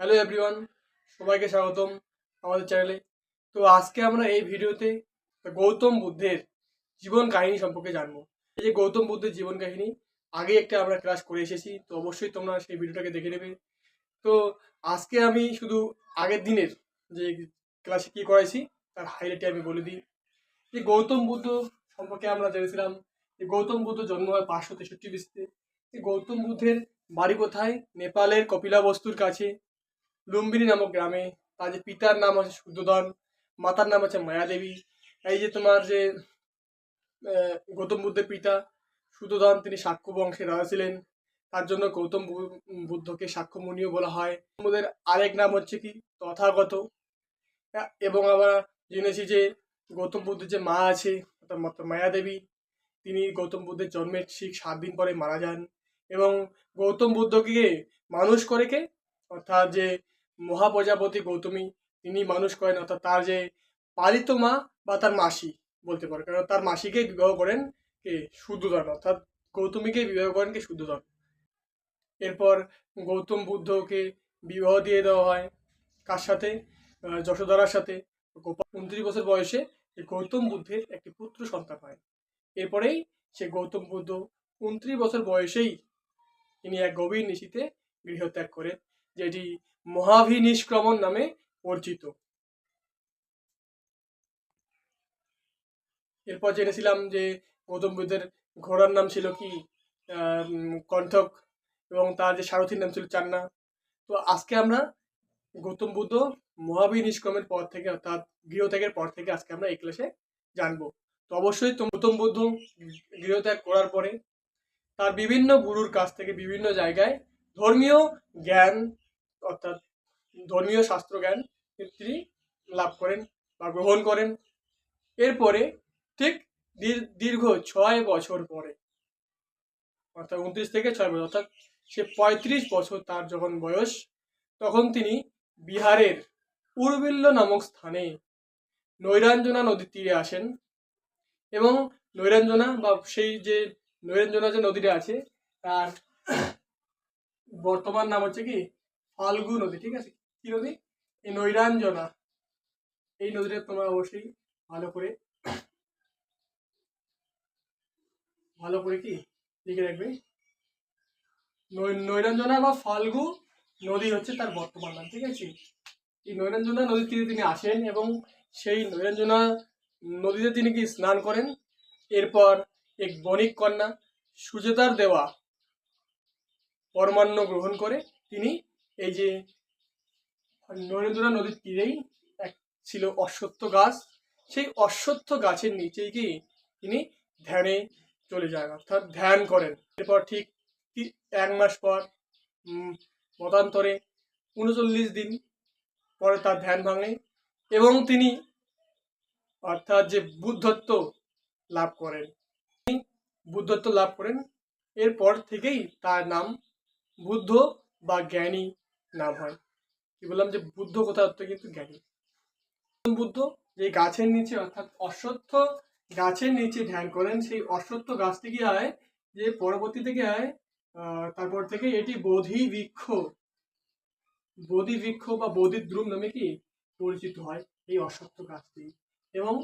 Hello everyone সবাইকে স্বাগতম আমাদের চ্যানেলে তো আজকে আমরা এই ভিডিওতে গৌতম বুদ্ধের জীবন কাহিনী সম্পর্কে জানব। এই যে গৌতম বুদ্ধের জীবন কাহিনী, আগে একটা আমরা ক্লাস করে এসেছি, তো অবশ্যই তোমরা সেই ভিডিওটাকে দেখে নেবে। তো আজকে আমি শুধু আগের দিনের যে ক্লাসে কী করাইছি তার হাইলাইটে আমি বলে দিই। যে গৌতম বুদ্ধ সম্পর্কে আমরা জেনেছিলাম যে গৌতম বুদ্ধ জন্ম হয় পাঁচশো তেষট্টি বিশিতে গৌতম বুদ্ধের বাড়ি কোথায়? নেপালের কপিলাবস্তুর কাছে। লুম্বিনী নামক গ্রামে তার যে পিতার নাম আছে শুদ্ধোধন মাতার নাম আছে মায়াদেবী। এই যে তোমার যে গৌতম বুদ্ধের পিতা শুদ্ধোধন তিনি সাক্ষ্য বংশে রাজা ছিলেন। তার জন্য গৌতম বুদ্ধকে সাক্ষ্যমণিও বলা হয়। বুদ্ধের আরেক নাম হচ্ছে কি? তথাগত। এবং আমরা জেনেছি যে গৌতম বুদ্ধের যে মা আছে, অর্থাৎ মাতা মায়াদেবী, তিনি গৌতম বুদ্ধের জন্মের ঠিক সাত দিন পরে মারা যান। এবং গৌতম বুদ্ধকে মানুষ করে কে? অর্থাৎ যে মহাপ্রজাপতি গৌতমী, তিনি মানুষ করেন, অর্থাৎ তার যে পালিত মা বা তার মাসি বলতে পারে। কারণ তার মাসিকে বিবাহ করেন কে? শুদ্ধোধন অর্থাৎ গৌতমীকে বিবাহ করেন কে? শুদ্ধোধন এরপর গৌতম বুদ্ধকে বিবাহ দিয়ে দেওয়া হয় কার সাথে? যশোধরার সাথে। গোপাল উনত্রিশ বছর বয়সে গৌতম বুদ্ধের একটি পুত্র সন্তান হয়। এরপরেই সে গৌতম বুদ্ধ উনত্রিশ বছর বয়সেই তিনি এক গভীর নিশিতে গৃহত্যাগ করেন, যেটি মহাভিনিষ্ক্রমণ নামে পরিচিত এরপর জেনেছিলাম যে গৌতম বুদ্ধের ঘোড়ার নাম ছিল কি? কণ্ঠক এবং তার যে সারথীর নাম ছিল চান্না। তো আজকে আমরা গৌতম বুদ্ধ মহাভিনিষ্ক্রমের পর থেকে অর্থাৎ গৃহত্যাগের পর থেকে আজকে আমরা এই ক্লাসে জানব। তো অবশ্যই তো গৌতম বুদ্ধ গৃহত্যাগ করার পরে তার বিভিন্ন গুরুর কাছ থেকে বিভিন্ন জায়গায় ধর্মীয় জ্ঞান অর্থাৎ ধর্মীয় শাস্ত্র জ্ঞান তিনি লাভ করেন বা গ্রহণ করেন। এরপরে ঠিক দীর্ঘ ছয় বছর পরে, অর্থাৎ উনত্রিশ থেকে ছয় বছর, অর্থাৎ সে পঁয়ত্রিশ বছর তার যখন বয়স, তখন তিনি বিহারের উর্বিল্য নামক স্থানে নৈরাঞ্জনা নদীর তীরে আসেন এবং নৈরাঞ্জনা বা সেই যে নৈরাঞ্জনা যে নদীটা আছে, তার বর্তমান নাম হচ্ছে কি? ফাল্গু নদী, ঠিক আছে? কি নদী? এই নৈরাঞ্জনা। এই নদীটা তোমরা অবশ্যই ভালো করে ভালো করে কি লিখে রাখবে? নৈরাঞ্জনা বা ফাল্গু নদী হচ্ছে তার বর্তমান নাম, ঠিক আছে? এই নৈরাঞ্জনা নদীর তীরে তিনি আসেন এবং সেই নৈরাঞ্জনা নদীতে তিনি কি স্নান করেন? এরপর এক বণিক কন্যা সুজেতার দেওয়া পরমান্ন গ্রহণ করে তিনি এই যে নরেন্দ্রা নদীর তীরেই এক ছিল অশ্বত্থ গাছ। সেই অশ্বত্থ গাছের নিচেই কি তিনি ধ্যানে চলে যান, অর্থাৎ ধ্যান করেন। এরপর ঠিক এক মাস পর মতান্তরে উনচল্লিশ দিন পরে তার ধ্যান ভাঙে এবং তিনি অর্থাৎ যে বুদ্ধত্ব লাভ করেন, তিনি বুদ্ধত্ব লাভ করেন। এরপর থেকেই তার নাম বুদ্ধ বা জ্ঞানী নাম হয়। কি বললাম যে বুদ্ধ কোথা অর্থ কিন্তু জ্ঞানী। বুদ্ধ যে গাছের নিচে অর্থাৎ অশ্বত্থ গাছের নিচে ধ্যান করেন, সেই অশ্বত্থ গাছটি কি হয় যে পরবর্তী থেকে হয় তারপর থেকে এটি বোধি বৃক্ষ। বোধি বৃক্ষ বা বোধি দ্রুম নামে কি পরিচিত হয় এই অশ্বত্থ গাছটি। এবং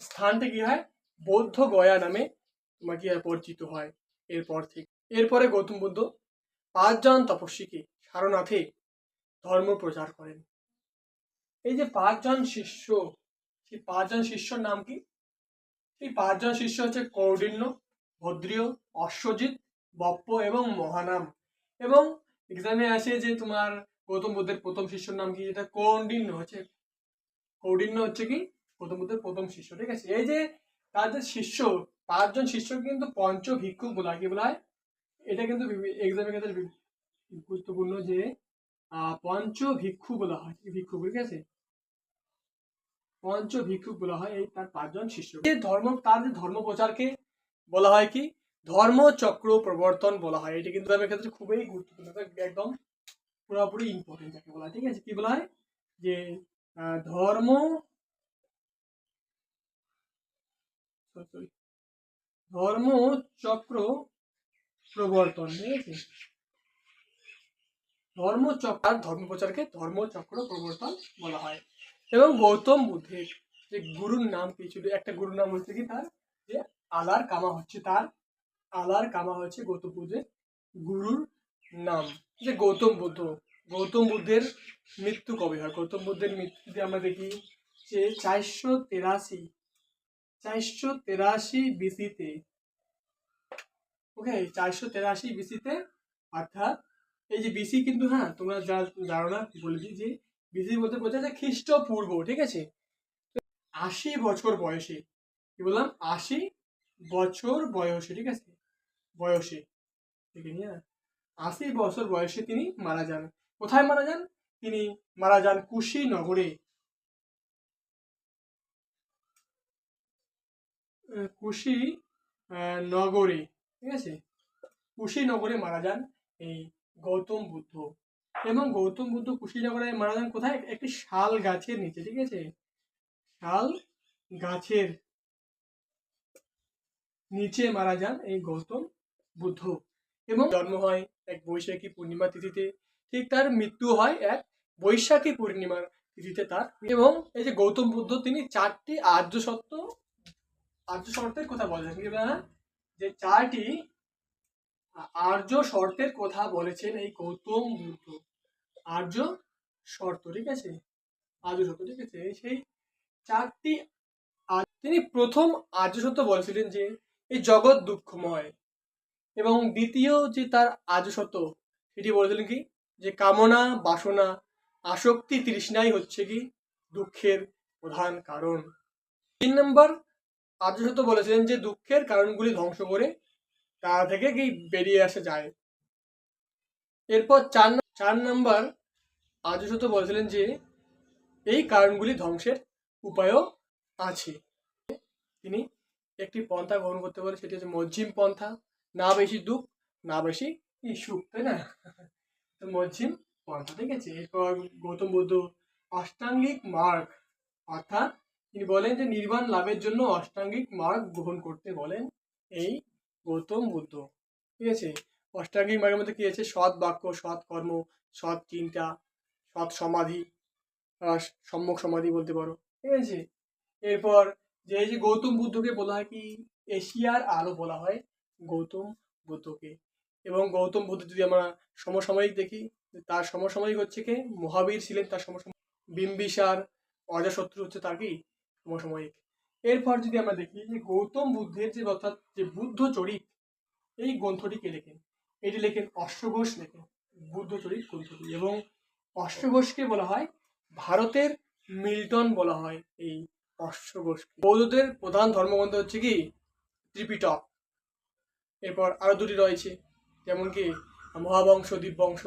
স্থানটি কি হয়? বৌদ্ধ গয়া নামে তোমার কি পরিচিত হয় এরপর থেকে। এরপরে গৌতম বুদ্ধ পাঁচজন তপস্বীকে সারনাথে ধর্ম প্রচার করেন। এই যে পাঁচজন শিষ্য, সেই পাঁচজন শিষ্যর নাম কি? এই পাঁচজন শিষ্য হচ্ছে কৌডিন্য, ভদ্রীয়, অশ্বজিৎ, বপ্প এবং মহানাম। এবং এক্সামে আসে যে তোমার গৌতম বুদ্ধের প্রথম শিষ্যর নাম কি? যেটা কৌন্ডিন্য হচ্ছে। কৌডিন্য হচ্ছে কি? গৌতম বুদ্ধের প্রথম শিষ্য, ঠিক আছে? এই যে তার যে শিষ্য, পাঁচজন শিষ্য কিন্তু পঞ্চ ভিক্ষু বলা কি বলা হয়? এটা কিন্তু এক্সামের ক্ষেত্রে গুরুত্বপূর্ণ যে পঞ্চ ভিক্ষু বলা হয়। ভিক্ষু ঠিক আছে? পঞ্চ ভিক্ষুক বলা হয় এই তার পাঁচজন শিষ্য। এই ধর্ম তার যে ধর্ম প্রচারকে বলা হয় কি? ধর্মচক্র প্রবর্তন বলা হয়। এটা কিন্তু আমার ক্ষেত্রে খুবই গুরুত্বপূর্ণ। একদম পুরোপুরি ইম্পর্টেন্ট যাকে বলা হয়। ঠিক আছে? কি বলা হয়? যে ধর্ম sorry, ধর্মচক্র প্রবর্তন আছে ধর্মচক্র, আর ধর্মপ্রচারকে ধর্মচক্র প্রবর্তন বলা হয়। এবং গৌতম বুদ্ধের যে গুরুর নাম কি ছিল একটা গুরুর নাম হচ্ছে কি তার? যে আলার কামা হচ্ছে তার, আলার কামা হচ্ছে গৌতম বুদ্ধের গুরুর নাম। যে গৌতম বুদ্ধ, গৌতম বুদ্ধের মৃত্যু কবে হয়? গৌতম বুদ্ধের মৃত্যু যদি আমরা দেখি, যে চারশো তেরাশি চারশো তেরাশি বিসিতে ওকে চারশো তেরাশি বিসিতে অর্থাৎ এই যে বিসি কিন্তু হ্যাঁ তোমরা যা জানো না বলে দিই যে বিসি বলতে বোঝায় যে খ্রিস্টপূর্ব, ঠিক আছে? আশি বছর বয়সে, কি বললাম? আশি বছর বয়সে, ঠিক আছে? বয়সে, ঠিক আছে? আশি বছর বয়সে তিনি মারা যান। কোথায় মারা যান? তিনি মারা যান কুশীনগরে কুশি নগরে। ঠিক আছে? কুশীনগরে মারা যান এই গৌতম বুদ্ধ। এবং গৌতম বুদ্ধ কুশীনগরে মারা যান কোথায়? একটি শাল গাছের নিচে, ঠিক আছে? শাল গাছের নিচে মারা যান এই গৌতম বুদ্ধ। এবং জন্ম হয় এক বৈশাখী পূর্ণিমা তিথিতে। ঠিক তার মৃত্যু হয় এক বৈশাখী পূর্ণিমার তিথিতে তার। এবং এই যে গৌতম বুদ্ধ, তিনি চারটি আর্য সত্য, আর্য শর্তের কথা বলেছেন, কি? যে চারটি আর্য শর্তের কথা বলেছেন এই গৌতম বুদ্ধ। আর্য শর্ত, ঠিক আছে? আর্য শর্ত, ঠিক আছে? সেই চারটি তিনি প্রথম আর্য সত্য বলেছিলেন যে, এই জগৎ দুঃখময়। এবং দ্বিতীয় যে তার আর্য সত্য সেটি বলেছিলেন কি? যে কামনা, বাসনা, আসক্তি তৃষ্ণাই হচ্ছে কি? দুঃখের প্রধান কারণ। তিন নম্বর আর্য সত্য বলেছিলেন যে দুঃখের কারণগুলি ধ্বংস করে তা থেকে কি বেরিয়ে আসা যায়। এরপর চার চার নম্বর আর্য সত্য বলেছিলেন যে এই কারণগুলি ধ্বংসের উপায়ও আছে। তিনি একটি পন্থা গ্রহণ করতে পারে সেটি হচ্ছে মজ্জিম পন্থা। না বেশি দুঃখ, না বেশি সুখ, তাই না? তো মজ্জিম পন্থা, ঠিক আছে? এরপর গৌতম বুদ্ধ অষ্টাঙ্গিক মার্গ, অর্থাৎ তিনি বলেন যে নির্বাণ লাভের জন্য অষ্টাঙ্গিক মার্গ গ্রহণ করতে বলেন এই গৌতম বুদ্ধ। ঠিক আছে? অষ্টাঙ্গিক মার্গের মধ্যে কি আছে? সৎ বাক্য, সৎ কর্ম, সৎ চিন্তা, সৎ সমাধি সম্যক সমাধি বলতে পারো। ঠিক আছে? এরপর যে এই যে গৌতম বুদ্ধকে বলা হয় কি? এশিয়ার আলো বলা হয় গৌতম বুদ্ধকে। এবং গৌতম বুদ্ধ যদি আমরা সমসাময়িক দেখি, তার সমসাময়িক হচ্ছে কি? মহাবীর ছিলেন তার সমসাময়িক। বিম্বিসার, অজাশত্রু হচ্ছে তার কি? সমসাময়িক। এরপর যদি আমরা দেখি যে গৌতম বুদ্ধের যে অর্থাৎ যে বুদ্ধ চরিত, এই গ্রন্থটিকে লেখেন। এটি লেখেন অশ্বঘোষ লেখেন, বুদ্ধ চরিত গ্রন্থটি। এবং অশ্বঘোষকে বলা হয় ভারতের মিল্টন বলা হয় এই অশ্বঘোষকে। বৌদ্ধদের প্রধান ধর্মগ্রন্থ হচ্ছে কি? ত্রিপিটক। এরপর আরও দুটি রয়েছে যেমন কি মহাবংশ দিব্যংশ